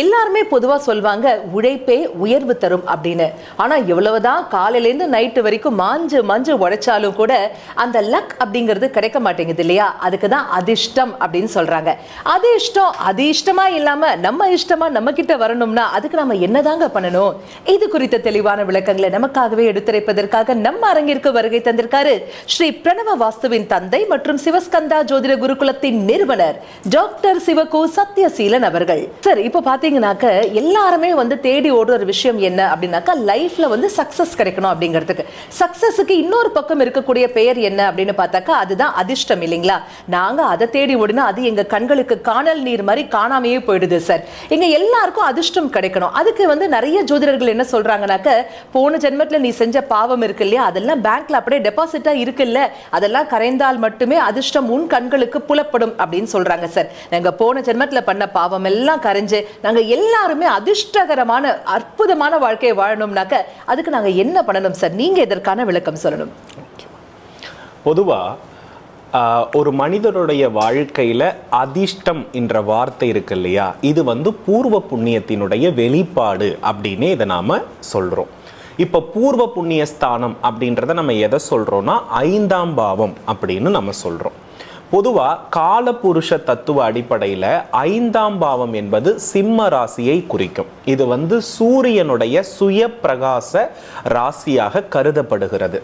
எல்லாருமே பொதுவா சொல்வாங்க உழைப்பே உயர்வு தரும் அப்படின்னு. ஆனா எவ்வளவுதான் காலையிலேருந்து நைட்டு வரைக்கும் மாஞ்சு மஞ்சு உழைச்சாலும் கூட அந்த லக் அப்படிங்கிறது கிடைக்க மாட்டேங்குது இல்லையா? அதுக்கு தான் அதிர்ஷ்டம் அப்படின்னு சொல்றாங்க. அது அதிர்ஷ்டமா இல்லாம நம்ம இஷ்டமா நம்ம கிட்ட வரணும்னா அதுக்கு நம்ம என்னதாங்க பண்ணணும்? இது குறித்த தெளிவான விளக்கங்களை நமக்காகவே எடுத்துரைப்பதற்காக நம்ம அரங்கிற்கு வருகை தந்திருக்காரு ஸ்ரீ பிரணவ வாஸ்துவின் தந்தை மற்றும் சிவஸ்கந்தா ஜோதிட குருகுலத்தின் நிறுவனர் டாக்டர் சிவகு சத்யசீலன் அவர்கள். சார் இப்போ பாத்தீங்கன்னாக்க எல்லாருமே வந்து தேடி ஓடுற ஒரு விஷயம் என்ன அப்படின்னாக்கா லைஃப்ல வந்து சக்சஸ் கிடைக்கணும் அப்படிங்கிறதுக்கு. சக்சஸுக்கு இன்னொரு பக்கம் இருக்கக்கூடிய பெயர் என்ன அப்படின்னு பார்த்தாக்கா அதுதான் அதிர்ஷ்டம் இல்லைங்களா? நாங்க அதை தேடி ஓடினா அது எங்க கண்களுக்கு காணல் நீர் மாதிரி காணாமையே போயிடுது சார் எங்க எல்லாருக்கும் அதிர்ஷ்டம் கிடைக்கணும். அதுக்கு வந்து நிறைய ஜோதிடர்கள் என்ன சொல்றாங்கனாக்க போன ஜென்மத்தில் நீ செஞ்ச பாவம் இருக்கு இல்லையா? அதெல்லாம் பேங்க்ல அப்படியே டெபாசிட்டா இருக்குல்ல. அதெல்லாம் கரைந்தால் மட்டுமே அதிர்ஷ்டம் உன் கண்களுக்கு புலப்படும் அப்படின்னு சொல்றாங்க சார் நாங்க போன ஜென்மத்தில் பண்ண பாவம் எல்லாம் கரைஞ்சு நாங்கள் எல்லாருமே அதிர்ஷ்டகரமான அற்புதமான வாழ்க்கையை வாழணும்னாக்க அதுக்கு நாங்கள் என்ன பண்ணணும் சார்? நீங்கள் இதற்கான விளக்கம் சொல்லணும்? பொதுவாக ஒரு மனிதனுடைய வாழ்க்கையில் அதிர்ஷ்டம் என்ற வார்த்தை இருக்கு இல்லையா? இது வந்து பூர்வ புண்ணியத்தினுடைய வெளிப்பாடு அப்படின்னு இதை நாம் சொல்கிறோம் இப்போ பூர்வ புண்ணிய ஸ்தானம் அப்படின்றத நம்ம எதை சொல்கிறோன்னா ஐந்தாம் பாவம் அப்படின்னு நம்ம சொல்கிறோம் பொதுவாக காலபுருஷ தத்துவ அடிப்படையில் ஐந்தாம் பாவம் என்பது சிம்ம ராசியை குறிக்கும். இது வந்து சூரியனுடைய சுய பிரகாச ராசியாக கருதப்படுகிறது.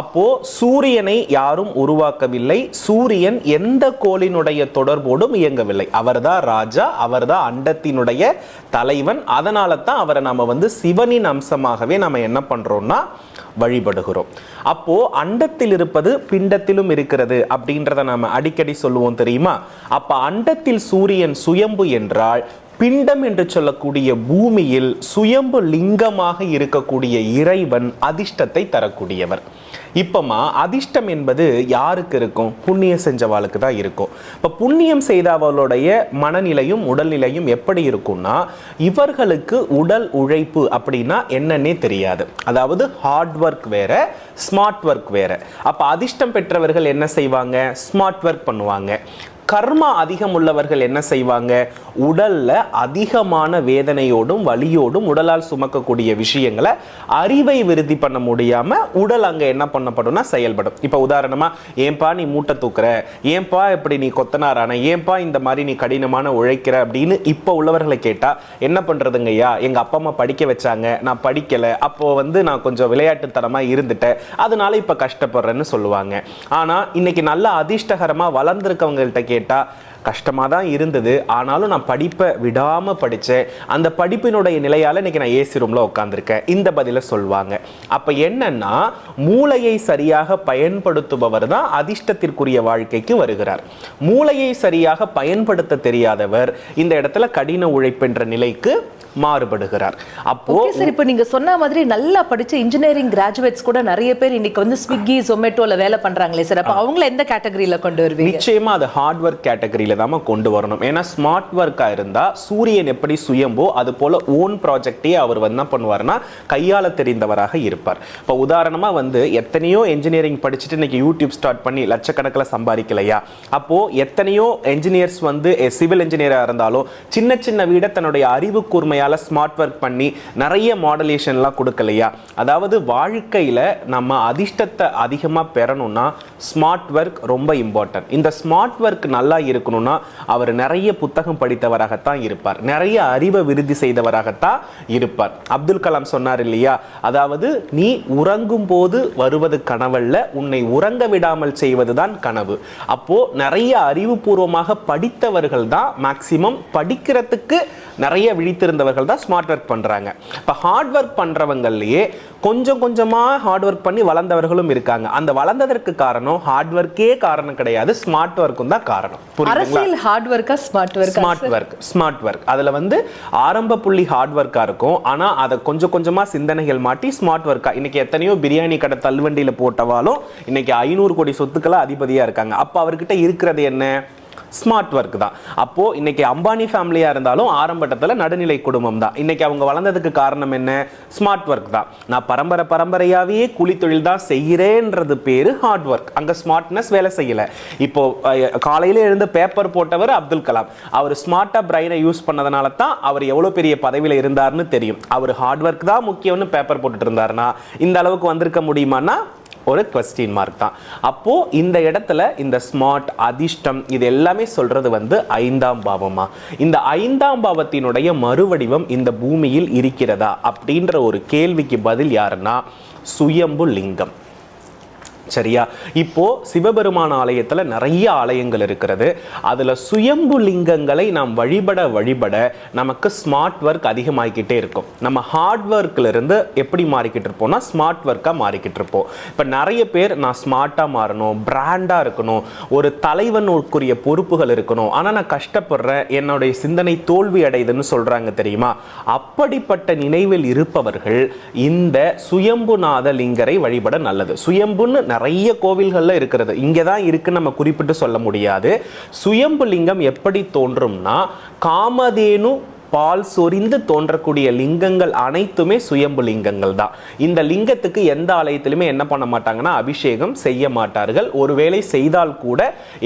அப்போ சூரியனை யாரும் உருவாக்கவில்லை. சூரியன் எந்த கோளினுடைய தொடர்போடும் இயங்கவில்லை. அவர்தான் ராஜா அவர்தான் அண்டத்தினுடைய தலைவன். அதனால தான் அவரை நம்ம வந்து சிவனின் அம்சமாகவே நம்ம என்ன பண்றோம்னா வழிபடுகிறோம். அப்போ அண்டத்தில் இருப்பது பிண்டத்திலும் இருக்கிறது அப்படின்றத நாம அடிக்கடி சொல்லுவோம் தெரியுமா? அப்ப அண்டத்தில் சூரியன் சுயம்பு என்றால் பிண்டம் என்று சொல்லக்கூடிய பூமியில் சுயம்பு லிங்கமாக இருக்கக்கூடிய இறைவன் அதிர்ஷ்டத்தை தரக்கூடியவர். இப்பமா அதிர்ஷ்டம் என்பது யாருக்கு இருக்கும்? புண்ணியம் செஞ்சவாளுக்கு தான் இருக்கும். இப்போ புண்ணியம் செய்தவளுடைய மனநிலையும் உடல்நிலையும் எப்படி இருக்கும்னா இவர்களுக்கு உடல் உழைப்பு அப்படின்னா என்னன்னே தெரியாது. அதாவது ஹார்ட் ஒர்க் வேற ஸ்மார்ட் ஒர்க் வேற. அப்போ அதிர்ஷ்டம் பெற்றவர்கள் என்ன செய்வாங்க? ஸ்மார்ட் ஒர்க் பண்ணுவாங்க. கர்மா அதிகம் உள்ளவர்கள் என்ன செய்வாங்க? உடல்ல அதிகமான வேதனையோடும் வலியோடும் உடலால் சுமக்கக்கூடிய விஷயங்களை அறிவை விருத்தி பண்ண முடியாம உடல் அங்க என்ன பண்ணப்படும்னா செயல்படும். இப்ப உதாரணமா ஏன்பா நீ மூட்டை தூக்குற? ஏன்பா இப்படி நீ கொத்தனாரான? ஏன்பா இந்த மாதிரி நீ கடினமான உழைக்கிற? அப்படின்னு இப்ப உள்ளவர்களை கேட்டா என்ன பண்றதுங்க ஐயா எங்க அப்பா அம்மா படிக்க வச்சாங்க. நான் படிக்கல. அப்போ வந்து நான் கொஞ்சம் விளையாட்டுத்தனமா இருந்துட்டேன். அதனால இப்ப கஷ்டப்படுறேன்னு சொல்லுவாங்க. ஆனா இன்னைக்கு நல்ல அதிர்ஷ்டகரமா வளர்ந்துருக்கவங்கள்ட்ட கேட்டு கேட்டால் கஷ்டமாக தான் இருந்தது. ஆனாலும் நான் படிப்பை விடாமல் படித்தேன் அந்த படிப்பினுடைய நிலையால் இன்னைக்கு நான் ஏசி ரூமில் உட்காந்துருக்கேன் இந்த பதிலை சொல்லுவாங்க அப்போ என்னன்னா மூளையை சரியாக பயன்படுத்துபவர் தான் அதிர்ஷ்டத்திற்குரிய வாழ்க்கைக்கு வருகிறார். மூளையை சரியாக பயன்படுத்த தெரியாதவர் இந்த இடத்துல கடின உழைப்பென்ற நிலைக்கு மாறுபடுகிறார். அப்போ சார் இப்போ நீங்க சொன்ன மாதிரி நல்லா படிச்ச இன்ஜினியரிங் கிராஜுவேட்ஸ் கூட நிறைய பேர் இன்னைக்கு வந்து ஸ்விக்கி ஜொமேட்டோல வேலை பண்றாங்களே சார் அப்ப அவங்கள எந்த கேட்டகரியில கொண்டு வருவீங்க? நிச்சயமா அது ஹார்ட் ஒர்க் கேட்டகரியில தான் கொண்டு வரணும். ஏன்னா ஸ்மார்ட் ஒர்க்கா இருந்தால் சூரியன் எப்படி சுயம்போ அது போல ஓன் ப்ராஜெக்டே அவர் வந்து என்ன பண்ணுவார்னா கையால் தெரிந்தவராக இருப்பார். இப்போ உதாரணமா வந்து எத்தனையோ என்ஜினியரிங் படிச்சுட்டு இன்னைக்கு யூடியூப் ஸ்டார்ட் பண்ணி லட்சக்கணக்கில் சம்பாதிக்கலையா? அப்போ எத்தனையோ என்ஜினியர்ஸ் வந்து சிவில் இன்ஜினியராக இருந்தாலும் சின்ன சின்ன வீட தன்னுடைய அறிவு கூர்மையால் ஸ்மார்ட் ஒர்க் பண்ணி நிறைய மாடலேஷன்லாம் கொடுக்கலையா? அதாவது வாழ்க்கையில் நம்ம அதிர்ஷ்டத்தை அதிகமாக பெறணும்னா ஸ்மார்ட் ஒர்க் ரொம்ப இம்பார்ட்டன்ட் இந்த ஸ்மார்ட் ஒர்க் நல்லா இருக்கணும் சொல்லணும்னா அவர் நிறைய புத்தகம் படித்தவராகத்தான் இருப்பார். நிறைய அறிவை விருதி செய்தவராகத்தான் இருப்பார். அப்துல் கலாம் சொன்னார் இல்லையா? அதாவது நீ உறங்கும் போது வருவது கனவல்ல உன்னை உறங்க விடாமல் செய்வதுதான் கனவு. அப்போ நிறைய அறிவுபூர்வமாக படித்தவர்கள் தான் மேக்சிமம் படிக்கிறதுக்கு நிறைய விழித்திருந்தவர்கள் தான் ஸ்மார்ட் ஒர்க் பண்றாங்க. இப்போ ஹார்ட் ஒர்க் பண்றவங்களையே கொஞ்சம் கொஞ்சமா ஹார்ட் ஒர்க் பண்ணி வளர்ந்தவர்களும் இருக்காங்க. அந்த வளர்ந்ததற்கு காரணம் ஹார்ட் ஒர்க்கே காரணம் கிடையாது ஸ்மார்ட் ஒர்க்கும் தான் காரணம். அரசியல் ஹார்ட் ஒர்க்கா ஸ்மார்ட் ஒர்க்கா ஸ்மார்ட் ஒர்க் ஸ்மார்ட் ஒர்க் அதுல வந்து ஆரம்ப புள்ளி ஹார்ட் ஒர்க்கா இருக்கும். ஆனா அதை கொஞ்சம் கொஞ்சமா சிந்தனைகள் மாட்டி ஸ்மார்ட் ஒர்க்கா இன்னைக்கு எத்தனையோ பிரியாணி கடை தள்ளுவண்டியில போட்டவாலும் இன்னைக்கு ஐநூறு கோடி சொத்துக்களா அதிபதியா இருக்காங்க. அப்ப அவர்கிட்ட இருக்கிறது என்ன? ஸ்மார்ட் ஒர்க் தான். அப்போ இன்னைக்கு அம்பானி ஃபேமிலியா இருந்தாலும் ஆரம்பட்டத்தில் நடுநிலை குடும்பம் தான். இன்னைக்கு அவங்க வளர்ந்ததுக்கு காரணம் என்ன? ஸ்மார்ட் ஒர்க் தான். நான் பரம்பரை பரம்பரையாகவே கூலி தொழில் தான் செய்கிறேன்றது பேர் ஹார்ட் ஒர்க் அங்கே ஸ்மார்ட்னஸ் வேலை செய்யலை. இப்போ காலையில் காலையில எழுந்து பேப்பர் போட்டவர் அப்துல் கலாம். அவர் ஸ்மார்ட்டாக பிரைனை யூஸ் பண்ணதுனால தான் அவர் எவ்வளோ பெரிய பதவியில் இருந்தாருன்னு தெரியும். அவர் ஹார்ட் ஒர்க் தான் முக்கியம்னு பேப்பர் போட்டுட்டு இருந்தாருன்னா இந்த அளவுக்கு வந்திருக்க முடியுமான்னா ஒரு கொஸ்டின் மார்க் தான். அப்போ இந்த இடத்துல இந்த ஸ்மார்ட் அதிர்ஷ்டம் இது எல்லாமே சொல்றது வந்து ஐந்தாம் பாவமா? இந்த ஐந்தாம் பாவத்தினுடைய மறுவடிவம் இந்த பூமியில் இருக்கிறதா? அப்படின்ற ஒரு கேள்விக்கு பதில் யாருன்னா சுயம்பு லிங்கம். சரியா? இப்போ சிவபெருமான ஆலயத்துல நிறைய ஆலயங்கள் இருக்கிறது. அதுல சுயம்பு லிங்கங்களை நாம் வழிபட வழிபட நமக்கு ஸ்மார்ட் ஒர்க் அதிகமாகிக்கிட்டே இருக்கும். நம்ம ஹார்ட் ஒர்க்ல இருந்து எப்படி மாறிக்கிட்டு இருப்போம்னா ஸ்மார்ட் ஒர்க்கா மாறிக்கிட்டு இருப்போம். இப்ப நிறைய பேர் நான் ஸ்மார்ட்டா மாறணும் பிராண்டா இருக்கணும் ஒரு தலைவனுக்குரிய பொறுப்புகள் இருக்கணும். ஆனா நான் கஷ்டப்படுறேன் என்னுடைய சிந்தனை தோல்வி அடையுதுன்னு சொல்றாங்க தெரியுமா? அப்படிப்பட்ட நினைவில் இருப்பவர்கள் இந்த சுயம்புநாத லிங்கரை வழிபட நல்லது. சுயம்புன்னு நிறைய கோவில்கள்ல இருக்கிறது. இங்கே தான் இருக்குன்னு நம்ம குறிப்பிட்டு சொல்ல முடியாது. சுயம்பு லிங்கம் எப்படி தோன்றும்னா காமதேனு பால் சொரிந்து தோன்றக்கூடிய லிங்கங்கள் அனைத்துமே சுயம்பு லிங்கங்கள் தான். இந்த லிங்கத்துக்கு எந்த ஆலயத்திலுமே என்ன பண்ண மாட்டாங்கன்னா அபிஷேகம் செய்ய மாட்டார்கள். ஒருவேளை செய்தால் கூட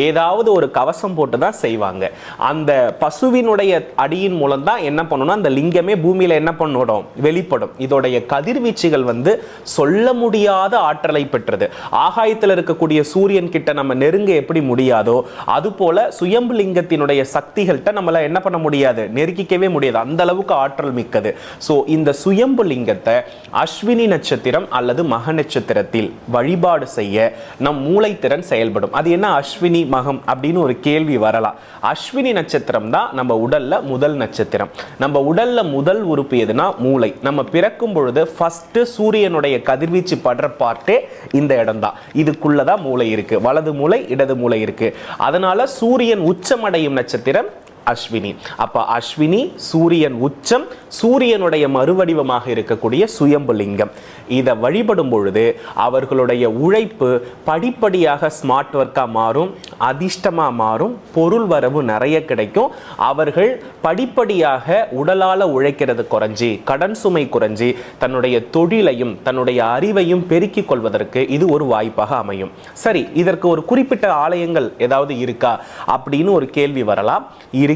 ஏதாவது ஒரு கவசம் போட்டு தான் செய்வாங்க. அந்த பசுவினுடைய அடியின் மூலம் தான் என்ன பண்ணணும்? அந்த லிங்கமே பூமியில என்ன பண்ணணும்? வெளிப்படும். இதோடைய கதிர்வீச்சுகள் வந்து சொல்ல முடியாத ஆற்றலை பெற்றது. ஆகாயத்தில் இருக்கக்கூடிய சூரியன் கிட்ட நம்ம நெருங்க எப்படி முடியாதோ அதுபோல சுயம்பு லிங்கத்தினுடைய சக்திகள்கிட்ட நம்மள என்ன பண்ண முடியாது? நெருக்கிக்கவே முடியாது. அந்த அளவுக்கு ஆற்றல் மிக்கது. ஸோ இந்த சுயம்பு லிங்கத்தை அஸ்வினி நட்சத்திரம் அல்லது மக நட்சத்திரத்தில் வழிபாடு செய்ய நம் மூளைத்திறன் செயல்படும். அது என்ன அஸ்வினி மகம் அப்படின்னு ஒரு கேள்வி வரலாம். அஸ்வினி நட்சத்திரம் தான் நம்ம உடல்ல முதல் நட்சத்திரம். நம்ம உடல்ல முதல் உறுப்பு எதுனா மூளை. நம்ம பிறக்கும் பொழுது ஃபர்ஸ்ட் சூரியனுடைய கதிர்வீச்சு படுற பார்ட்டே இந்த இடம் தான். இதுக்குள்ளதான் மூளை இருக்கு. வலது மூளை இடது மூளை இருக்கு. அதனால சூரியன் உச்சமடையும் நட்சத்திரம் அஸ்வினி. அப்ப அஸ்வினி சூரியன் உச்சம் சூரியனுடைய மறுவடிவமாக இருக்கக்கூடிய சுயம்பு லிங்கம். இதை வழிபடும் பொழுது அவர்களுடைய உழைப்பு படிப்படியாக ஸ்மார்ட் ஒர்க்காக மாறும் அதிர்ஷ்டமாக மாறும் பொருள் வரவு நிறைய கிடைக்கும். அவர்கள் படிப்படியாக உடலால் உழைக்கிறது குறைஞ்சி கடன் சுமை குறைஞ்சி தன்னுடைய தொழிலையும் தன்னுடைய அறிவையும் பெருக்கிக் கொள்வதற்கு இது ஒரு வாய்ப்பாக அமையும். சரி இதற்கு ஒரு குறிப்பிட்ட ஆலயங்கள் ஏதாவது இருக்கா? அப்படின்னு ஒரு கேள்வி வரலாம்.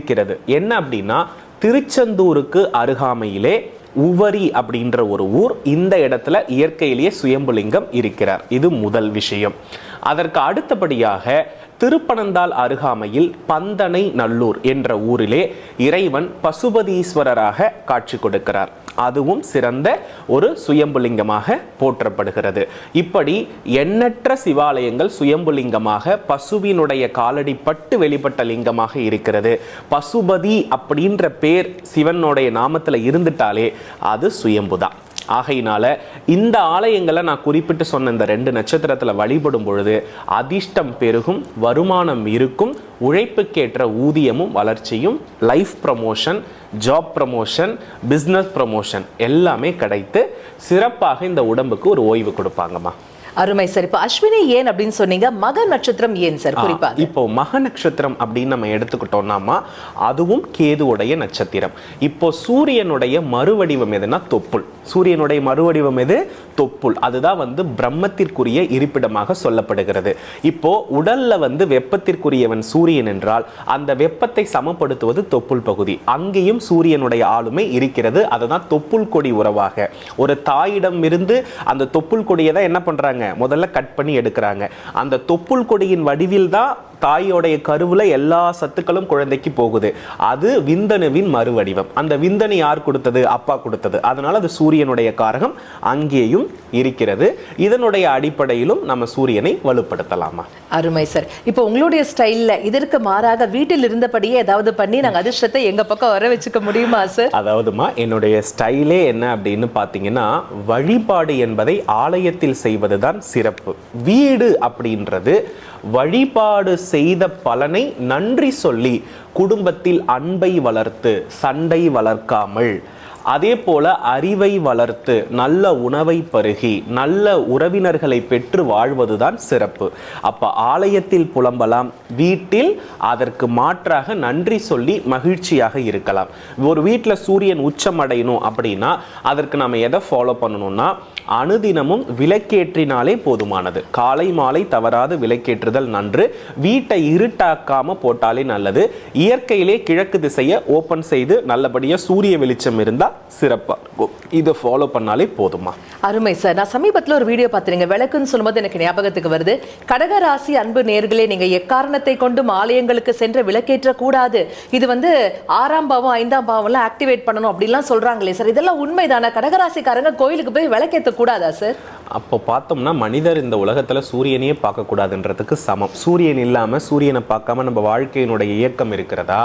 இருக்கிறது. என்ன அப்படின்னா திருச்செந்தூருக்கு அருகாமையிலே உவரி அப்படின்ற ஒரு ஊர் இந்த இடத்துல இயற்கையிலேயே சுயம்புலிங்கம் இருக்கிறார். இது முதல் விஷயம். அதற்கு அடுத்தபடியாக திருப்பனந்தாள் அருகாமையில் பந்தனை நல்லூர் என்ற ஊரிலே இறைவன் பசுபதீஸ்வரராக காட்சி கொடுக்கிறார். அதுவும் சிறந்த ஒரு சுயம்புலிங்கமாக போற்றப்படுகிறது. இப்படி எண்ணற்ற சிவாலயங்கள் சுயம்புலிங்கமாக பசுவினுடைய காலடி பட்டு வெளிப்பட்ட லிங்கமாக இருக்கிறது. பசுபதி அப்படின்ற பேர் சிவனுடைய நாமத்தில் இருந்துட்டாலே அது சுயம்புதான். ஆகையினால இந்த ஆலயங்களை நான் குறிப்பிட்டு சொன்ன இந்த ரெண்டு நட்சத்திரத்தில் வழிபடும் பொழுது அதிர்ஷ்டம் பெருகும் வருமானம் இருக்கும் உழைப்புக்கேற்ற ஊதியமும் வளர்ச்சியும் life promotion job promotion business promotion எல்லாமே கிடைத்து சிறப்பாக இந்த உடம்புக்கு ஒரு ஓய்வு கொடுப்பாங்கம்மா. அருமை சார். இப்ப அஸ்வினி ஏன் அப்படின்னு சொன்னீங்க? மக நட்சத்திரம் ஏன் சார்? குறிப்பா இப்போ மக நட்சத்திரம் அப்படின்னு நம்ம எடுத்துக்கிட்டோம்னாமா அதுவும் கேதுவுடைய நட்சத்திரம். இப்போ சூரியனுடைய மறுவடிவம் எதுனா தொப்புள். சூரியனுடைய மறுவடிவம் எது? தொப்புள். அதுதான் வந்து பிரம்மத்திற்குரிய இருப்பிடமாக சொல்லப்படுகிறது. இப்போ உடல்ல வந்து வெப்பத்திற்குரியவன் சூரியன் என்றால் அந்த வெப்பத்தை சமப்படுத்துவது தொப்புள் பகுதி. அங்கேயும் சூரியனுடைய ஆளுமை இருக்கிறது. அதுதான் தொப்புள் கொடி உறவாக. ஒரு தாயிடம் இருந்து அந்த தொப்புள் கொடியை தான் என்ன பண்றாங்க? முதல்ல கட் பண்ணி எடுக்கிறாங்க. அந்த தொப்புள் கொடியின் வடிவில் தான் தாயோடைய கருவுல எல்லா சத்துக்களும் குழந்தைக்கு போகுது. அது விந்தணுவின் மறுவடிவம். அந்த விந்தணு யார் கொடுத்தது? அப்பா கொடுத்தது. அதனால அது சூரியனுடைய காரகம் அங்கேயும் இருக்கிறது. இதனுடைய அடிப்படையிலும் நம்ம சூரியனை வலுப்படுத்தலாமா? அருமை சார். இப்போ உங்களுடைய ஸ்டைல்ல இதற்கு மாறாக வீட்டில் இருந்தபடியே ஏதாவது பண்ணி நாங்க அதிர்ஷ்டத்தை எங்க பக்கம் வர வச்சுக்க முடியுமா சார் அதாவதுமா என்னுடைய ஸ்டைலே என்ன அப்படின்னு பார்த்தீங்கன்னா வழிபாடு என்பதை ஆலயத்தில் செய்வதுதான் சிறப்பு. வீடு அப்படின்றது வழிபாடு செய்த பலனை நன்றி சொல்லி குடும்பத்தில் அன்பை வளர்த்து சண்டை வளர்க்காமல் அதே போல அறிவை வளர்த்து நல்ல உணவை பருகி நல்ல உறவினர்களை பெற்று வாழ்வதுதான் சிறப்பு. அப்ப ஆலயத்தில் புலம்பலாம் வீட்டில் அதற்கு மாற்றாக நன்றி சொல்லி மகிழ்ச்சியாக இருக்கலாம். ஒரு வீட்டில் சூரியன் உச்சம் அடையணும் அப்படின்னா அதற்கு நம்ம எதை ஃபாலோ பண்ணணும்னா அனுதினமும் விளக்கேற்றினாலே போதுமானது. காலை மாலை தவறாது விளக்கேற்றுதல் நன்று. வீட்டை இருட்டாக்காம போட்டாலே நல்லது. இயற்கையிலே கிழக்கு திசையை ஓபன் செய்து நல்லபடியாக சூரிய வெளிச்சம் இருந்தால் சிறப்பா இருக்கும். இதை ஃபாலோ பண்ணாலே போதுமா? அருமை சார். நான் சமீபத்துல ஒரு வீடியோ பார்த்துருங்க விளக்குன்னு சொல்லும்போது எனக்கு ஞாபகத்துக்கு வருது. கடகராசி அன்பு நேர்களே நீங்க எக்காரணத்தை கொண்டும் ஆலயங்களுக்கு சென்று விளக்கேற்ற கூடாது இது வந்து ஆறாம் பாவம் ஐந்தாம் பாவம்லாம் ஆக்டிவேட் பண்ணணும் அப்படிலாம் சொல்றாங்களே சார். இதெல்லாம் உண்மைதானா? கடகராசிக்காரங்க கோயிலுக்கு போய் விளக்கேற்ற கூடாதா சார்? அப்போ பார்த்தோம்னா மனிதர் இந்த உலகத்துல சூரியனையே பார்க்கக்கூடாதுன்றதுக்கு சமம். சூரியன் இல்லாம சூரியனை பார்க்காம நம்ம வாழ்க்கையினுடைய இயக்கம் இருக்கிறதா?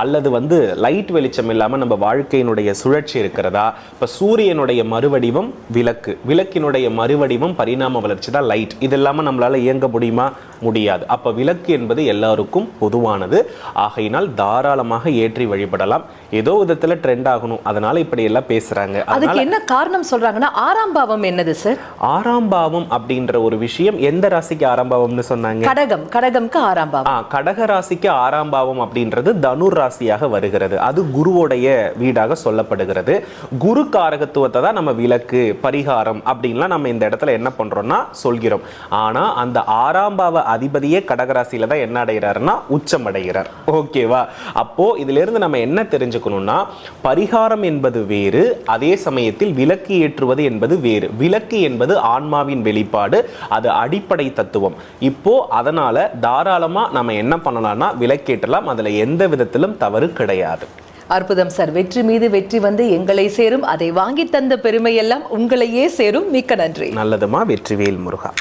அல்லது வந்து லைட் வெளிச்சம் இல்லாம நம்ம வாழ்க்கையினுடைய சுழற்சி இருக்கிறதா? இப்ப சூரியனுடைய மறுவடிவம் விளக்கு. விளக்கினுடைய மறுவடிவம் பரிணாம வளர்ச்சி தான் லைட் இது இல்லாம நம்மளால இயங்க முடியுமா? முடியாது. அப்ப விளக்கு என்பது எல்லாருக்கும் பொதுவானது. ஆகையினால் தாராளமாக ஏற்றி வழிபடலாம். ஏதோ விதத்துல ட்ரெண்ட் ஆகணும். அதனால இப்படி எல்லாம் பேசுறாங்க. அதுக்கு என்ன காரணம் சொல்றாங்கன்னா ஆறாம் பாவம் என்னது சார் ஆறாம் பாவம் அப்படின்ற ஒரு விஷயம் எந்த ராசிக்கு ஆறாம் பாவம்னு சொன்னாங்க? கடகம். கடகம்க்கு ஆறாம் பாவம். கடக ராசிக்கு ஆறாம் பாவம் அப்படின்றது தனுர் ராசியாக வருகிறது. அது குருவோடைய வீடாக சொல்லப்படுகிறது. குரு காரகத்துவத்தை தான் நம்ம விளக்கு பரிகாரம் அப்படின்லாம் நம்ம இந்த இடத்துல என்ன பண்றோம்னா சொல்கிறோம். ஆனா அந்த ஆறாம் பாவ அதிபதியே கடகராசியில தான் என்ன அடைகிறாருன்னா உச்சம் அடைகிறார். ஓகேவா அப்போ இதுல இருந்து நம்ம என்ன தெரிஞ்சுக்கணும்னா பரிகாரம் என்பது வேறு அதே சமயத்தில் விளக்கு ஏற்றுவது என்பது வேறு. விளக்கு என்பது ஆன்மாவின் வெளிப்பாடு அது அடிப்படை தத்துவம். இப்போ அதனால தாராளமாக நம்ம என்ன பண்ணலாம்னா விளக்கேற்றலாம். அதில் எந்த விதத்திலும் தவறு கிடையாது. அற்புதம் சார். வெற்றி மீது வெற்றி வந்து எங்களை சேரும். அதை வாங்கி தந்த பெருமை எல்லாம் உங்களையே சேரும். மிக்க நன்றி. நல்லதுமா வெற்றிவேல் முருகா?